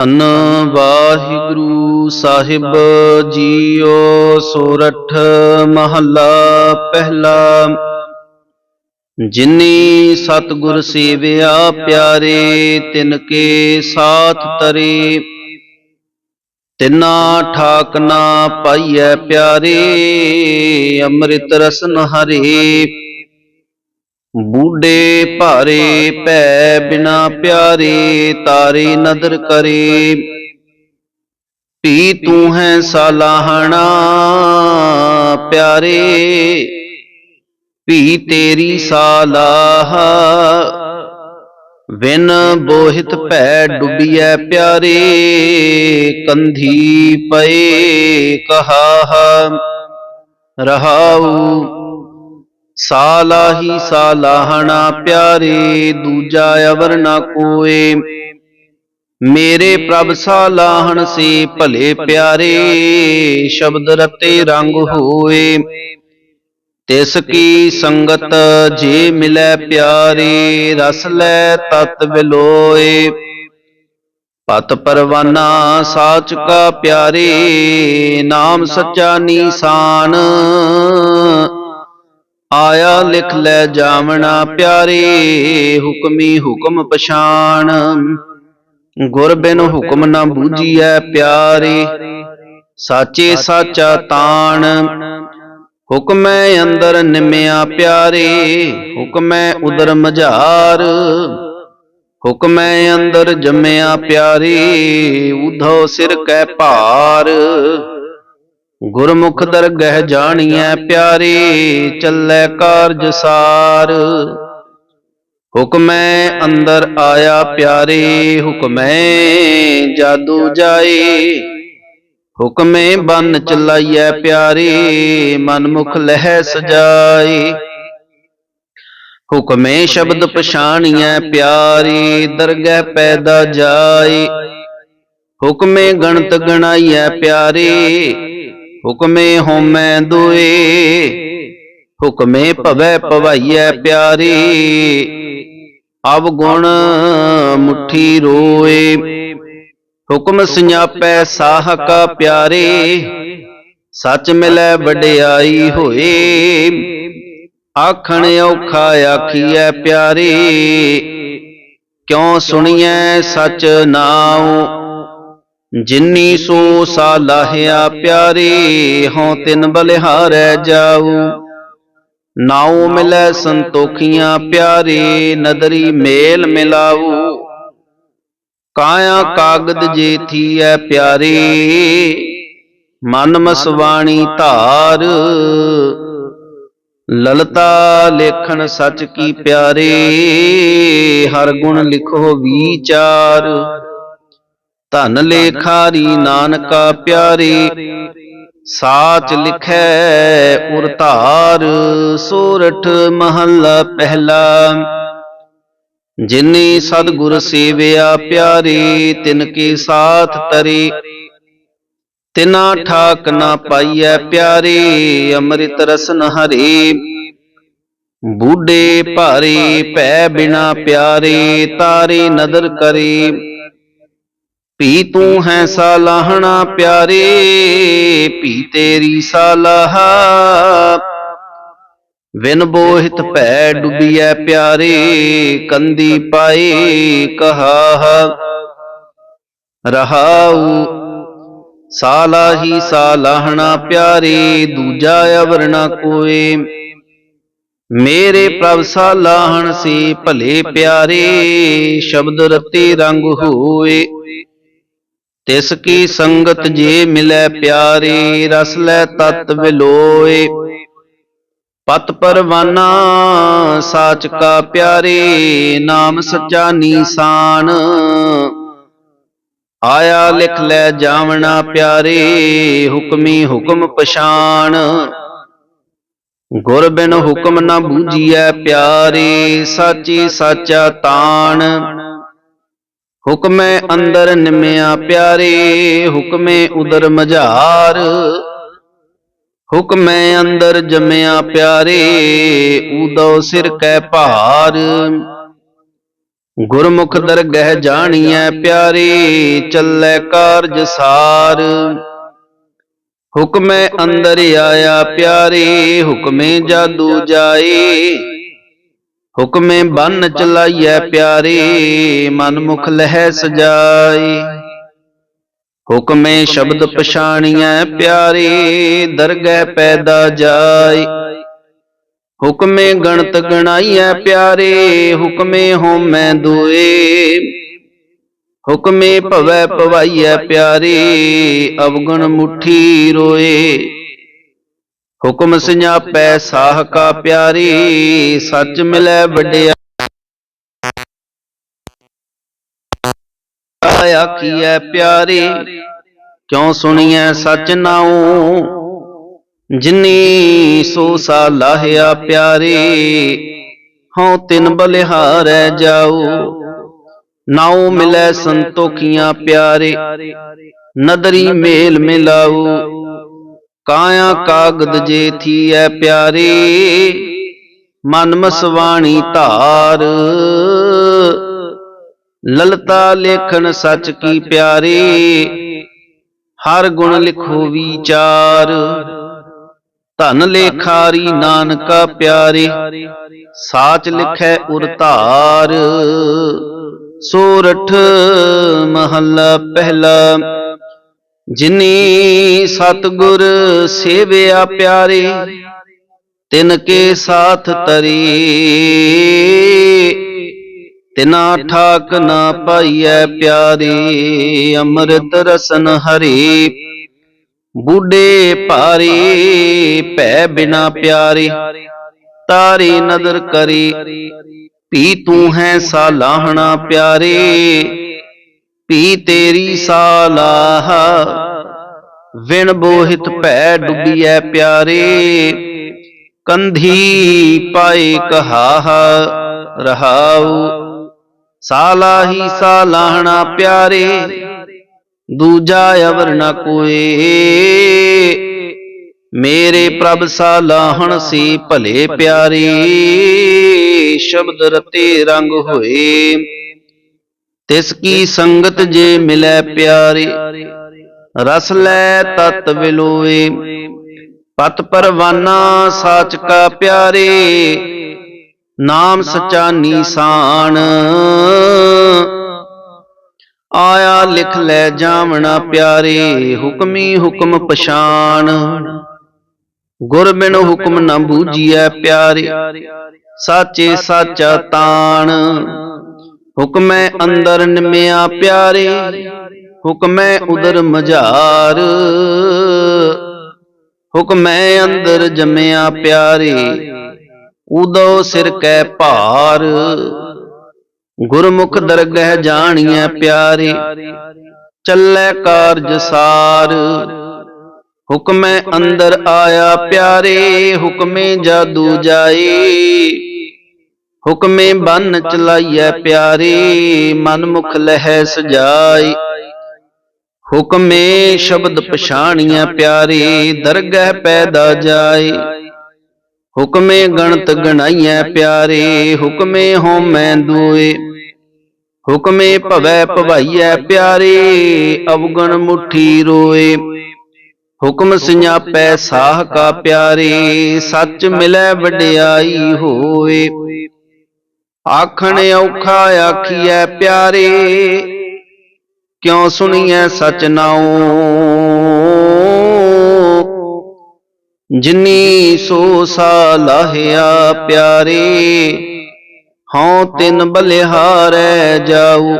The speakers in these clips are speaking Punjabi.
ਧੰਨ ਵਾਹਿਗੁਰੂ ਸਾਹਿਬ ਜੀਓ ਸੋਰਠ ਮਹੱਲਾ ਪਹਿਲਾ। ਜਿਨੀ ਸਤਿਗੁਰ ਸੇਵਿਆ ਪਿਆਰੇ, ਤਿਨ ਕੇ ਸਾਥ ਤਰੇ। ਤਿਨਾ ਠਾਕ ਨਾ ਪਾਈਐ ਪਿਆਰੇ, ਅੰਮ੍ਰਿਤ ਰਸਨ ਹਰੇ। ਬੂਢੇ ਭਾਰੇ ਭੈ ਬਿਨਾ ਪਿਆਰੇ, ਤਾਰੇ ਨਦਰ ਕਰੇ। ਪੀ ਤੂੰ ਹੈ ਸਾਲਾਹਣਾ, ਪਿਆਰੇ। ਪੀ ਤੇਰੀ ਸਾਲਾਹ, ਵਿਨ ਬੋਹਿਤ ਭੈ ਡੁੱਬੀਐ ਪਿਆਰੇ। ਕੰਧੀ ਪਏ ਕਹਾ ਰਹਾਉ ਸਾਲਾਹੀ ਸਾਲਾਹਣਾ ਪਿਆਰੇ, ਦੂਜਾ ਅਵਰ ਨਾ ਕੋਏ। ਮੇਰੇ ਪ੍ਰਭ ਸਾਲਾਹਣ ਸੇ ਭਲੇ ਪਿਆਰੇ, ਸ਼ਬਦ ਰਤੇ ਰੰਗ ਹੋਏ। ਤਿਸ ਕੀ ਸੰਗਤ ਜੇ ਮਿਲੈ ਪਿਆਰੇ, ਰਸ ਲੈ ਤਤ ਵਿਲੋਏ ਪਤ ਪਰਵਾਨਾ ਸਾਚ ਕਾ ਪਿਆਰੇ, ਨਾਮ ਸੱਚਾ ਨੀਸਾਨ। ਆਇਆ ਲਿਖ ਲੈ ਜਾਵਣਾ ਪਿਆਰੇ, ਹੁਕਮੀ ਹੁਕਮ ਪਛਾਣ। ਗੁਰ ਬਿਨ ਹੁਕਮ ਨਾ ਬੂਝੀਐ ਪਿਆਰੇ, ਸਾਚੇ ਸਾਚਾ ਤਾਣ। ਹੁਕਮੈ ਅੰਦਰ ਨਿਮਿਆ ਪਿਆਰੇ, ਹੁਕਮੈ ਉਦਰ ਮਝਾਰ। ਹੁਕਮੈ ਅੰਦਰ ਜੰਮਿਆ ਪਿਆਰੇ ਉਧੋ ਸਿਰ ਕੈ ਭਾਰ। ਗੁਰਮੁਖ ਦਰਗਹਿ ਜਾਣੀਐ ਪਿਆਰੇ, ਚੱਲੈ ਕਾਰਜ ਸਾਰ। ਹੁਕਮੈ ਅੰਦਰ ਆਇਆ ਪਿਆਰੇ, ਹੁਕਮੈ ਜਾਦੂ ਜਾਏ। ਹੁਕਮੇ ਬੰਨ ਚਲਾਈਐ ਪਿਆਰੇ, ਮਨਮੁਖ ਲਹਿ ਸਜਾਏ ਹੁਕਮੇ ਸ਼ਬਦ ਪਛਾਣੀਐ ਪਿਆਰੀ, ਦਰਗਹਿ ਪੈਦਾ ਜਾਏ। ਹੁਕਮੇ ਗਣਤ ਗਣਾਈਐ ਪਿਆਰੇ ਹੁਕਮੇ ਹੋਮੈ ਦੁਏ, ਹੁਕਮੇ ਭਵੈ ਭਵਾਈਐ ਪਿਆਰੇ ਅਵ ਗੁਣ ਮੁਠੀ ਰੋਏ, ਹੁਕਮ ਸਿਆਪੈ ਸਾਹ ਕਾ ਪਿਆਰੇ, ਸੱਚ ਮਿਲੈ ਵਡਿਆਈ ਹੋਏ, ਆਖਣ ਔਖਾ ਆਖੀਐ ਪਿਆਰੇ, ਕਿਉ ਸੁਣੀਐ ਸਚ ਨਾਉ ਜਿਨੀ ਸੋ ਸਾਲਾਹਿਆ ਪਿਆਰੇ, ਹਉ ਤਿਨ ਬਲਿਹਾਰੈ ਜਾਉ ਨਾਉ ਮਿਲੈ ਸੰਤੋਖੀਆਂ ਪਿਆਰੇ, ਨਦਰੀ ਮੇਲ ਮਿਲਾਉ ਕਾਇਆ ਕਾਗਦ ਜੇ ਥੀਐ ਪਿਆਰੇ, ਮਨ ਮਸਵਾਣੀ ਧਾਰ। ਲਲਤਾ ਲੇਖਣ ਸਚ ਕੀ ਪਿਆਰੇ, ਹਰ ਗੁਣ ਲਿਖੋ ਵਿਚਾਰ। ਧਨ ਲੇਖਾਰੀ ਨਾਨਕਾ ਪਿਆਰੇ ਸਾਚ ਲਿਖੈ ਉਰ ਧਾਰ ਸੋਰਠ ਮਹੱਲਾ ਪਹਿਲਾ। ਜਿਨੀ ਸਤਿਗੁਰ ਸੇਵਿਆ ਪਿਆਰੇ ਤਿਨ ਕੇ ਸਾਥ ਤਰੇ। ਤਿਨਾ ਠਾਕ ਨਾ ਪਾਈਐ ਪਿਆਰੇ ਅੰਮ੍ਰਿਤ ਰਸਨ ਹਰੇ। ਬੂਢੇ ਭਾਰੇ ਭੈ ਬਿਨਾ ਪਿਆਰੇ ਤਾਰੇ ਨਦਰ ਕਰੇ। ਭੀ ਤੂੰ ਹੈ ਸਾਲਾਹਣਾ ਪਿਆਰੇ ਭੀ ਤੇਰੀ ਸਾਲਾਹ। ਵਿਨ ਬੋਹਿਤ ਭੈ ਡੁੱਬੀਐ ਪਿਆਰੇ, ਕੰਦੀ ਪਾਏ ਕਹਾ ਰਹਾਉ, ਸਾਲਾਹੀ ਸਾਲਾਹਣਾ ਪਿਆਰੇ, ਦੂਜਾ ਅਵਰ ਨਾ ਕੋਏ। ਮੇਰੇ ਪ੍ਰਭ ਸਾਲਾਹਣ ਸੇ ਭਲੇ ਪਿਆਰੇ, ਸ਼ਬਦ ਰਤੇ ਰੰਗ ਹੋਏ। ਤਿਸ ਕੀ ਸੰਗਤ ਜੇ ਮਿਲੈ ਪਿਆਰੇ, ਰਸ ਲੈ ਤਤ ਵਿਲੋਏ। ਪਤ ਪਰਵਾਨਾ, ਸਾਚ ਕਾ ਪਿਆਰੇ, ਨਾਮ ਸੱਚਾ ਨੀਸਾਨ। ਆਇਆ ਲਿਖ ਲੈ ਜਾਵਣਾ ਪਿਆਰੇ, ਹੁਕਮੀ ਹੁਕਮ ਪਛਾਣ ਗੁਰ ਬਿਨ ਹੁਕਮ ਨਾ ਬੂਝੀਐ ਪਿਆਰੇ, ਸਾਚੀ ਸਾਚਾ ਤਾਣ। ਹੁਕਮੈ ਅੰਦਰ ਨਿਮਿਆ ਪਿਆਰੇ, ਹੁਕਮੇ ਉਦਰ ਮਝਾਰ। ਹੁਕਮੈ ਅੰਦਰ ਜਮਿਆ ਪਿਆਰੇ, ਊਦੋ ਸਿਰ ਕੈ ਭਾਰ। ਗੁਰਮੁਖ ਦਰਗਹਿ ਜਾਣੀਐ ਪਿਆਰੇ, ਚੱਲੈ ਕਾਰਜ ਸਾਰ। ਹੁਕਮੈ ਅੰਦਰ ਆਇਆ ਪਿਆਰੇ, ਹੁਕਮੇ ਜਾਦੂ ਜਾਏ। ਹੁਕਮੇ ਬੰਨ ਚਲਾਈਐ ਪਿਆਰੇ ਮਨ ਮੁਖ ਲਹਿ ਸਜਾਏ। ਹੁਕਮੇ ਸ਼ਬਦ ਪਛਾਣੀਐ ਪਿਆਰੇ ਦਰਗਹਿ ਪੈਦਾ ਜਾਏ। ਹੁਕਮੇ ਗਣਤ ਗਣਾਈਐ ਪਿਆਰੇ ਹੁਕਮੇ ਹੋਮੈ ਦੁਏ। ਹੁਕਮੇ ਭਵੈ ਭਵਾਈਐ ਪਿਆਰੇ ਅਵਗੁਣ ਮੁਠੀ ਰੋਏ। ਹੁਕਮ ਸੰਜਾਪੈ ਸਾਹ ਕਾ ਪਿਆਰੇ, ਸੱਚ ਮਿਲੈ ਵੱਡਿਆ। ਆਖੀਐ ਪਿਆਰੇ, ਕਿਉ ਸੁਣੀਐ ਸਚ ਨਾਉ? ਜਿਨੀ ਸੋ ਸਾ ਲਾਹਿਆ ਪਿਆਰੇ, ਹਉ ਤਿਨ ਬਲਿਹਾਰੈ ਜਾਉ। ਨਾਉ ਮਿਲੈ ਸੰਤੋਖੀਆਂ ਪਿਆਰੇ, ਨਦਰੀ ਮੇਲ ਮਿਲਾਉ। ਕਾਇਆ ਕਾਗਦ ਜੇ ਥੀਐ ਪਿਆਰੇ ਮਨ ਮਸਵਾਣੀ ਧਾਰ। ਲਲਤਾ ਲੇਖਣ ਸਚ ਕੀ ਪਿਆਰੇ ਹਰ ਗੁਣ ਲਿਖੋ ਵਿਚਾਰ। ਧਨ ਲੇਖਾਰੀ ਨਾਨਕਾ ਪਿਆਰੇ ਸਾਚ ਲਿਖੈ ਉਰ ਧਾਰ। ਸੋਰਠ ਮਹੱਲਾ ਪਹਿਲਾ ਜਿਨੀ ਸਤਗੁਰ ਸੇਵਿਆ ਪਿਆਰੇ, ਤਿਨ ਕੇ ਸਾਥ ਤਰੀ। ਤਿਨਾ ਠਾਕ ਨਾ ਪਾਈਐ ਪਿਆਰੇ, ਅੰਮ੍ਰਿਤ ਰਸਨ ਹਰੀ। ਬੁੱਢੇ ਭਾਰੇ, ਭੈ ਬਿਨਾ ਪਿਆਰੇ, ਤਾਰੀ ਨਦਰ ਕਰੀ। ਪੀ ਤੂੰ ਹੈ ਸਾਲਾਹਣਾ ਪਿਆਰੇ ਪੀ ਤੇਰੀ ਸਾਲਾਹ ਵਿਣ ਬੋਹਿਤ ਭੈ ਡੁੱਬੀਐ ਪਿਆਰੇ। ਕੰਧੀ ਪਾਏ ਕਹਾਹ ਰਹਾਉ। ਸਾਲਾਹੀ ਸਾਲਾਹਣਾ ਪਿਆਰੇ। ਦੂਜਾ ਅਵਰ ਨ ਕੋਏ। ਮੇਰੇ ਪ੍ਰਭ ਸਾਲਾਹਣ ਸੀ ਭਲੇ ਪਿਆਰੇ। ਸ਼ਬਦ ਰਤੇ ਰੰਗ ਹੋਏ। ਤਿਸ ਕੀ ਸੰਗਤ ਜੇ ਮਿਲੈ ਪਿਆਰੇ। ਰਸ ਲੈ ਤਤ ਵਿਲੋਏ। ਪਤ ਪਰਵਾਨਾ ਸਾਚ ਕਾ ਪਿਆਰੇ। ਨਾਮ ਸਚਾ ਨੀਸਾਨ ਆਇਆ ਲਿਖ ਲੈ ਜਾਵਣਾ ਪਿਆਰੇ। ਹੁਕਮੀ ਹੁਕਮ ਪਛਾਨ ਗੁਰ ਬਿਨ ਹੁਕਮ ਨਾ ਬੂਝੀਐ ਪਿਆਰੇ। ਸਾਚੇ ਸਾਚਾ ਤਾਣ। ਹੁਕਮੈ ਅੰਦਰ ਨਿਮਿਆ ਪਿਆਰੇ। ਹੁਕਮੈ ਉਦਰ ਮਝਾਰ। ਹੁਕਮੈ ਅੰਦਰ ਜੰਮਿਆ ਪਿਆਰੇ ਉਦੋ ਸਿਰ ਕੈ ਭਾਰ। ਗੁਰਮੁਖ ਦਰਗਹਿ ਜਾਣੀਐ ਪਿਆਰੇ, ਚੱਲੈ ਕਾਰਜ ਸਾਰ। ਹੁਕਮੈ ਅੰਦਰ ਆਇਆ ਪਿਆਰੇ, ਹੁਕਮੇ ਜਾਦੂ ਜਾਏ। ਹੁਕਮੇ ਬੰਨ ਚਲਾਈਐ ਪਿਆਰੇ ਮਨ ਮੁਖ ਲਹਿ ਸਜਾਈ ਹੁਕਮੇ ਸ਼ਬਦ ਪਛਾਣੀਐ ਪਿਆਰੇ, ਦਰਗਹਿ ਪੈਦਾ ਜਾਏ। ਹੁਕਮੇ ਗਣਤ ਗਣਾਈਐ ਪਿਆਰੇ, ਹੁਕਮੇ ਹੋਮੈ ਦੁਏ। ਹੁਕਮੇ ਭਵੈ ਭਵਾਈਐ ਪਿਆਰੇ, ਅਵਗਣ ਮੁਠੀ ਰੋਏ। ਹੁਕਮ ਸੰਜਾਪੈ ਸਾਹ ਕਾ ਪਿਆਰੇ, ਸੱਚ ਮਿਲੈ ਵਡਿਆਈ ਹੋਏ। ਆਖਣ ਔਖਾ ਆਖੀਐ ਪਿਆਰੇ ਕਿਉ ਸੁਣੀਐ ਸਚ ਨਾਉ? ਜਿਨੀ ਸੋ ਸਾ ਲਾਹਿਆ ਪਿਆਰੇ, ਹਉ ਤਿਨ ਬਲਿਹਾਰੈ ਜਾਉ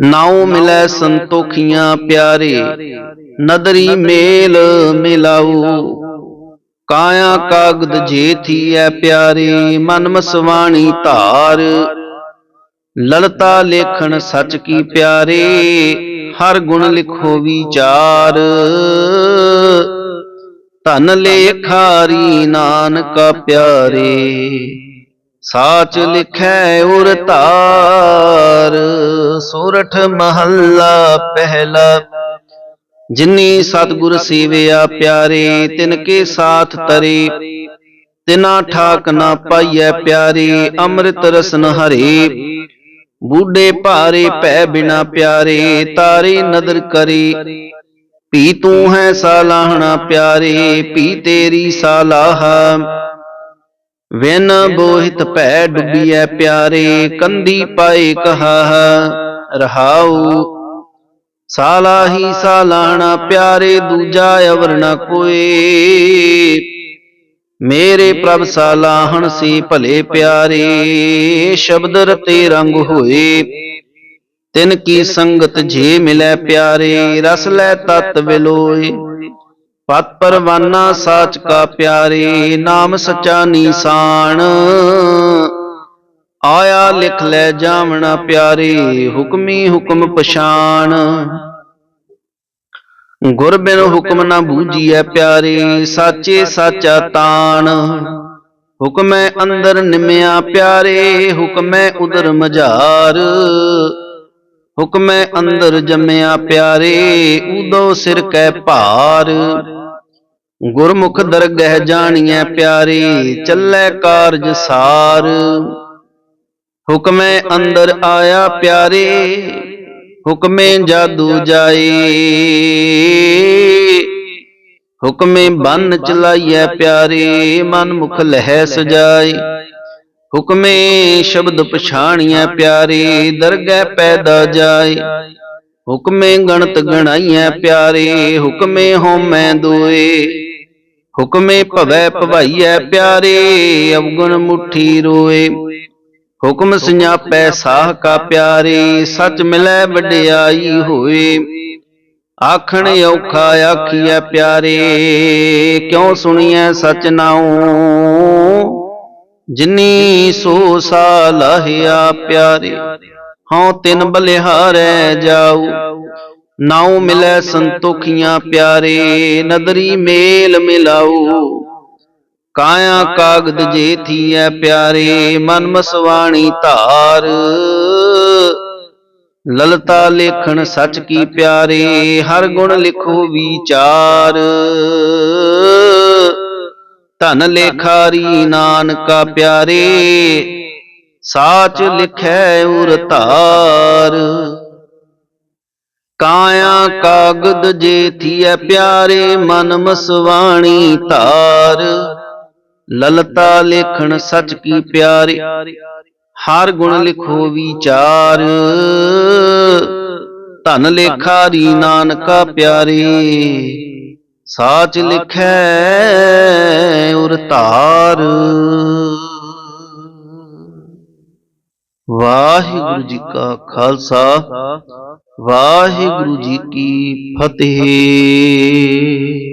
ਨਾਉ ਮਿਲੈ ਸੰਤੋਖੀਆਂ ਪਿਆਰੇ, ਨਦਰੀ ਮੇਲ ਮਿਲਾਉ ਕਾਇਆ ਕਾਗਦ ਜੇ ਥੀਐ ਪਿਆਰੇ, ਮਨ ਮਸਵਾਣੀ ਧਾਰ। ਲਲਤਾ ਲੇਖਣ ਸਚ ਕੀ ਪਿਆਰੇ, ਹਰ ਗੁਣ ਲਿਖੋ ਵਿਚਾਰ। ਧਨ ਲੇਖਾਰੀ ਨਾਨਕ ਪਿਆਰੇ, ਸਾਚ ਲਿਖੈ ਉਰ ਧਾਰ। ਸੋਰਠ ਮਹੱਲਾ ਪਹਿਲਾ, ਜਿਨੀ ਸਤਗੁਰ ਸੇਵਿਆ ਪਿਆਰੇ ਤਿਨ ਕੇ ਸਾਥ ਤਰੇ। ਤਿਨਾ ਠਾਕ ਨਾ ਪਾਈਐ ਪਿਆਰੇ, ਅੰਮ੍ਰਿਤ ਰਸਨ ਹਰੇ। ਬੂਢੇ ਭਾਰੇ ਪੈ ਬਿਨਾ ਪਿਆਰੇ, ਤਾਰੇ ਨਦਰ ਕਰੇ। ਪੀ ਤੂੰ ਹੈ ਸਾਲਾਹਣਾ ਪਿਆਰੇ, ਪੀ ਤੇਰੀ ਸਾਲਾਹ। ਵਿਨ ਬੋਹਿਤ ਭੈ ਡੁੱਬੀਐ ਪਿਆਰੇ, ਕੰਦੀ ਪਾਏ ਕਹਾ ਰਹਾਉ, ਸਾਲਾਹੀ ਸਾਲਾਹਣਾ ਪਿਆਰੇ, ਦੂਜਾ ਅਵਰ ਨ ਕੋਏ। ਮੇਰੇ ਪ੍ਰਭ ਸਾਲਾਹਣ ਸੀ ਭਲੇ ਪਿਆਰੇ ਸ਼ਬਦ ਰਤੇ ਰੰਗ ਹੋਏ। ਤਿਨ ਕੀ ਸੰਗਤ ਜੇ ਮਿਲੈ ਪਿਆਰੇ ਰਸ ਲੈ ਤਤ ਵਿਲੋਏ। ਪਤ ਪਰਵਾਨਾ ਸਾਚ ਕਾ ਪਿਆਰੇ ਨਾਮ ਸਚਾ ਨੀਸਾਨ। ਆਇਆ ਲਿਖ ਲੈ ਜਾਵਣਾ ਪਿਆਰੇ ਹੁਕਮੀ ਹੁਕਮ ਪਛਾਨ ਗੁਰ ਬਿਨ ਹੁਕਮ ਨਾ ਬੂਝੀਐ ਪਿਆਰੇ ਸਾਚੇ ਸਾਚਾ ਤਾਣ। ਹੁਕਮੈ ਅੰਦਰ ਨਿਮਿਆ ਪਿਆਰੇ ਹੁਕਮੈ ਉਦਰ ਮਝਾਰ। ਹੁਕਮੈ ਅੰਦਰ ਜੰਮਿਆ ਪਿਆਰੇ ਉਦੋ ਸਿਰ ਕੈ ਭਾਰ। ਗੁਰਮੁਖ ਦਰਗਹਿ ਜਾਣੀਐ ਪਿਆਰੇ ਚੱਲੈ ਕਾਰਜ ਸਾਰ। ਹੁਕਮੈ ਅੰਦਰ ਆਇਆ ਪਿਆਰੇ ਹੁਕਮੇ ਜਾਦੂ ਜਾਏ ਹੁਕਮੇ ਬੰਨ ਚਲਾਈਐ ਪਿਆਰੇ ਮਨ ਮੁਖ ਲਹਿ ਸਜਾਏ ਹੁਕਮੇ ਸ਼ਬਦ ਪਛਾਣੀਐ ਪਿਆਰੇ, ਦਰਗਹਿ ਪੈਦਾ ਜਾਏ ਹੁਕਮੇ ਗਣਤ ਗਣਾਈਐ ਪਿਆਰੇ, ਹੁਕਮੇ ਹੋਮੈ ਦੋਏ ਹੁਕਮੇ ਭਵੈ ਭਵਾਈਐ ਪਿਆਰੇ, ਅਵਗੁਣ ਮੁਠੀ ਰੋਏ ਹੁਕਮ ਸੰਜਾਪੈ ਸਾਹ ਕਾ ਪਿਆਰੇ ਸਚ ਮਿਲੈ ਵਡਿਆਈ ਹੋਏ। ਆਖਣ ਔਖਾ ਆਖੀਐ ਪਿਆਰੇ ਕਿਉ ਸੁਣੀਐ ਸਚ ਨਾਉ? ਜਿਨੀ ਸੋ ਸਾਲਹਿਆ ਪਿਆਰੇ ਹਉ ਤਿਨ ਬਲਿਹਾਰੈ ਜਾਉ ਨਾਉ ਮਿਲੈ ਸੰਤੋਖੀਆਂ ਪਿਆਰੇ ਨਦਰੀ ਮੇਲ ਮਿਲਾਉ ਕਾਇਆ ਕਾਗਦ ਜੇ ਥੀਐ ਪਿਆਰੇ ਮਨ ਮਸਵਾਣੀ ਧਾਰ। ਲਲਤਾ ਲੇਖਣ ਸਚ ਕੀ ਪਿਆਰੇ ਹਰ ਗੁਣ ਲਿਖੋ ਵਿਚਾਰ। ਧਨ ਲੇਖਾਰੀ ਨਾਨਕਾ ਪਿਆਰੇ ਸਾਚ ਲਿਖੈ ਉਰ ਧਾਰ। ਕਾਇਆ ਕਾਗਦ ਜੇ ਥੀਐ ਪਿਆਰੇ ਮਨ ਮਸਵਾਣੀ ਧਾਰ। ਲਲਤਾ ਲੇਖਣ ਸਚ ਕੀ ਪਿਆਰੇ? ਹਰ ਗੁਣ ਲਿਖੋ ਵਿਚਾਰ। ਧਨ ਲੇਖਾ ਰੀ ਨਾਨਕਾ ਪਿਆਰੇ। ਸਾਚ ਲਿਖੈ ਉਰ ਧਾਰ। ਵਾਹਿਗੁਰੂ ਜੀ ਕਾ ਖਾਲਸਾ, ਵਾਹਿਗੁਰੂ ਜੀ ਕੀ ਫਤਿਹ।